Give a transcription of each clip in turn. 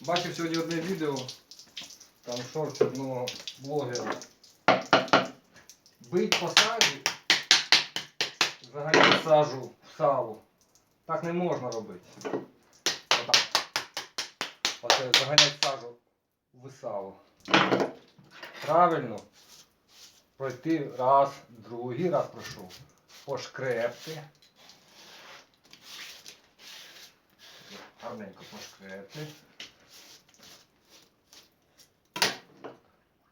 Бачив сьогодні одне відео, там шорт одного блогера. Бить по саді, взагалі сажу в саву. Так не можна робити. Отак. Оце заганять сажу в саву. Правильно пройти раз, другий раз пройшов. Пошкрепти. Гарненько пошкрепти.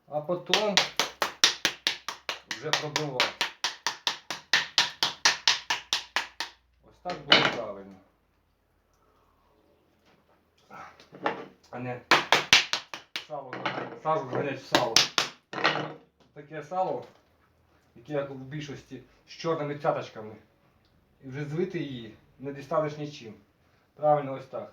А потім вже пробивати. Ось так буде правильно. А не сало, сажу зганять сало. Таке сало, яке як у більшості з чорними цяточками. І вже звити її не дістанеш нічим. Правильно ось так.